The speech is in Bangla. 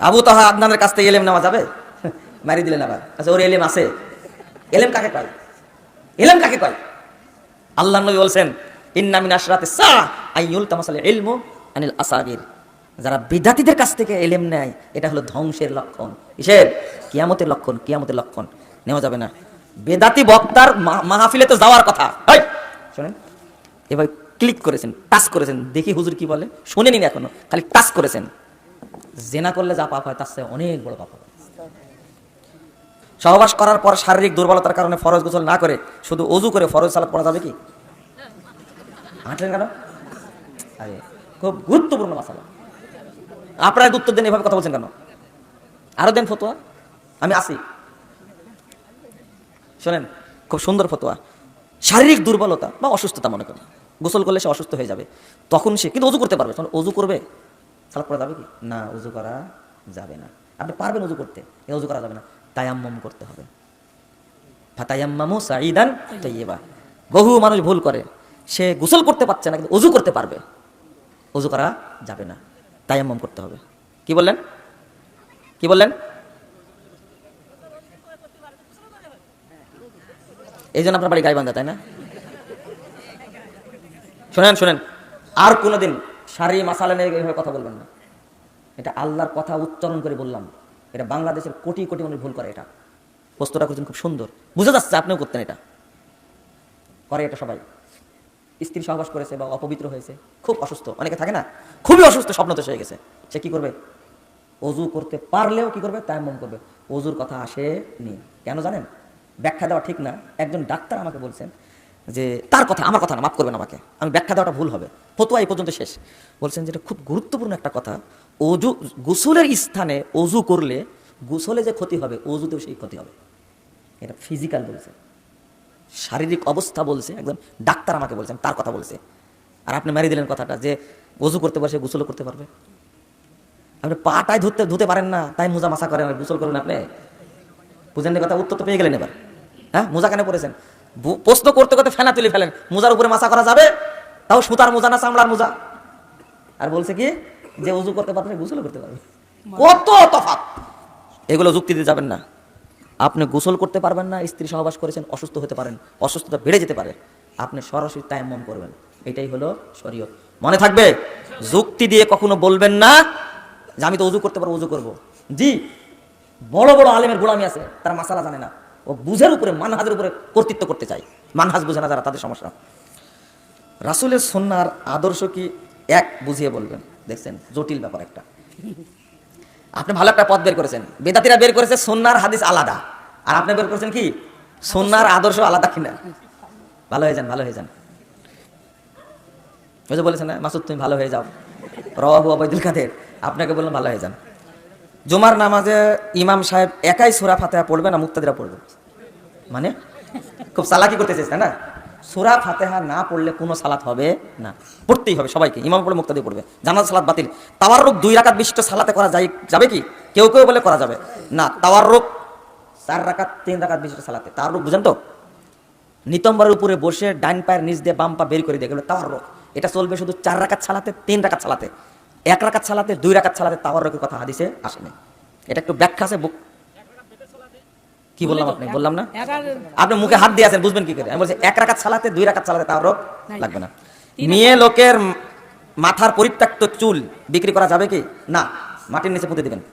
আবু তাহা আদনানের কাছ থেকে এলেম নেওয়া যাবে? মারি দিলেন আবার। আচ্ছা ওর এলেম আছে। এলেম কাকে কয়? এলেম কাকে কয়? আল্লাহ নবী বলছেন ইন্নামিন আশরাতে সা আইয়ুল তামাসাল ইলমু আনিল আসাগির যারা বিদ্যার্থীদের কাছ থেকে এলেম নেয়, এটা হলো ধ্বংসের লক্ষণ। কিসের? কিয়ামতের লক্ষণ কিয়ামতের লক্ষণ। নেওয়া যাবে না। বেদাতি বক্তার মাহফিলে তো যাওয়ার কথা। শোনেন। এবার ক্লিক করেছেন, টাচ করেছেন। দেখি হুজুর কি বলে? শুনেনি এখনও। খালি টাচ করেছেন। জেনা করলে যা পাপ হয়, তার চেয়ে অনেক বড় পাপ হবে। সহবাস করার পর শারীরিক দুর্বলতার কারণে ফরজ গোসল না করে শুধু অজু করে ফরজ সালাত পড়া যাবে কি? হাঁটলেন কেন? আরে, খুব গুরুত্বপূর্ণ মশালা আপনারা উত্তর দেন, এভাবে কথা বলছেন কেন? আরও দেন ফতোয়া? আমি আসি। শোনেন, খুব সুন্দর ফতোয়া। শারীরিক দুর্বলতা বা অসুস্থতা মনে করেন। গোসল করলে সে অসুস্থ হয়ে যাবে। তখন সে, কিন্তু অজু করতে পারবে। অজু করবে? সালাদ পড়া যাবে কি? না অজু করা যাবে না। আপনি পারবেন অজু করতে, এ অজু করা যাবে না। তায়াম্মম করতে হবে। ফাতায়াম্মামু সাইদান তাইয়্যিবা। বহু মানুষ ভুল করে। সে গোসল করতে পারছে না, কিন্তু অজু করতে পারবে। অজু করা যাবে না। তায়াম্মম করতে হবে। কি বললেন? কি বললেন? এই জন্য আপনার বাড়ি গাইবান্ধা, তাই না? শোনেন শোনেন। আর কোনোদিন সারি মাসালা নিয়ে এইভাবে কথা বলবেন না। এটা আল্লাহর কথা উচ্চারণ করে বললাম। এটা বাংলাদেশের কোটি কোটি মানুষ ভুল করে এটা। প্রশ্নটা করছেন খুব সুন্দর। বুঝে যাচ্ছে আপনিও করতেন এটা। করে এটা সবাই। স্ত্রী সহবাস করেছে বা অপবিত্র হয়েছে। খুব অসুস্থ। অনেকে থাকে না? খুবই অসুস্থ, স্বপ্ন তো হয়ে গেছে। সে কি করবে? অজু করতে পারলেও কি করবে? তাই মন করবে। অজুর কথা আসেনি কেন জানেন? ব্যাখ্যা দেওয়া ঠিক না। একজন ডাক্তার আমাকে বলছেন যে তার কথা, আমার কথা না, মাফ করবেন আমাকে, আমি ব্যাখ্যা দেওয়াটা ভুল হবে। ফতোয়া এই পর্যন্ত শেষ। বলছেন যেটা খুব গুরুত্বপূর্ণ একটা কথা। অজু, গোসলের স্থানে অজু করলে গোসলে যে ক্ষতি হবে, অজুতেও সেই ক্ষতি হবে। এটা ফিজিক্যাল বলছে। শারীরিক অবস্থা বলছে একদম ডাক্তার আমাকে বলছেন, তার কথা বলছে। আর আপনি মেরে দিলেন কথাটা, যে অজু করতে পারছে গোসলও করতে পারবে। আপনি পাটায় ধরতে, ধুতে পারেন না, তাই মোজা মাসা করেন, গোসল করুন আপনি। বুঝেন কথা? উত্তর তো পেয়ে গেলেন এবার। হ্যাঁ? মোজা কেন পড়েছেন প্রশ্ন করতে করতে ফেনা তুলে ফেলেন। মোজার উপরে মাসা করা যাবে? তাও সুতার মোজা না চামড়ার মোজা? আর বলছে কি? যে উজু করতে পারবে গোসল করতে পারবে কত তফাৎ! এগুলো যুক্তি দিতে যাবেন না। আপনি গোসল করতে পারবেন না, স্ত্রী সহবাস করেছেন, অসুস্থ হতে পারেন, অসুস্থতা বেড়ে যেতে পারে। আপনি সরাসরি তায়াম্মম করবেন। এটাই হলো শরীয়ত। মনে থাকবে, যুক্তি দিয়ে কখনো বলবেন না যে আমি তো উজু করতে পারব, উজু করব। জি, বড় বড় আলেমের গোলামি আছে, তারা মাসালা জানে না। ও বুঝের উপরে, মানহাজের উপরে কর্তৃত্ব করতে চায়। মানহাজ বুঝে না, যারা তাদের সমস্যা। রাসুলের সন্ন্যার আদর্শ কি? এক, বুঝিয়ে বলবেন। দেখছেন, জটিল ব্যাপার একটা। আপনি ভালো একটা পথ বের করেছেন। বেদাতিরা বের করেছে সন্ন্যার হাদিস আলাদা। আর আপনি বের করেছেন কি? সন্ন্যার আদর্শ আলাদা কিনা। ভালো হয়ে যান, ভালো হয়ে যান। ওই যে বলেছেন মাসুদ, তুমি ভালো হয়ে যাও। রহু আবাইদুল কাদের। আপনাকে বললাম, ভালো হয়ে যান। জুমার নামাজে ইমাম সাহেব একাই সুরা ফাতেহা পড়বে না মুক্তাদিরা পড়বে? মানে? খুব সালাকি করতে চাইছে না? সুরা ফাতেহা না পড়লে কোনো সালাত হবে না। পড়তেই হবে সবাইকে, ইমাম পড়ে মুক্তাদি পড়বে। জানাজ সালাত বাতিল। তাওয়ার রোগ দুই রাকাত বিশিষ্ট সালাতে করা যায়, যাবে কি? কেউ কেউ বলে করা যাবে। না তাওয়ার রোগ চার রাকাত, তিন রাকাত বিশিষ্ট সালাতে। রোগ বুঝেন তো? নিতম্বরের উপরে বসে ডাইন পায়ের নিচ দিয়ে বাম পা বের করে দিয়ে গেলো তাওয়ার রোগ এটা চলবে শুধু চার রাকাত সালাতে, তিন রাকাত ছালাতে এক রাকাত ছালাতে দুই রাকাত ছালাতে তাওয়ার রকি কথা হাদিসে আসেনি। এটা একটু ব্যাখ্যা আছে কি বললাম আপনি? বললাম না? আপনি মুখে হাত দিয়ে আছেন বুঝবেন কি করে? আমি বলছি এক রাকাত চালাতে দুই রাকাত চালাতে তাওয়ার রোগ লাগবে না। মেয়ে লোকের মাথার পরিত্যক্ত চুল বিক্রি করা যাবে কি? না। মাটির নিচে পুঁতে দিবেন।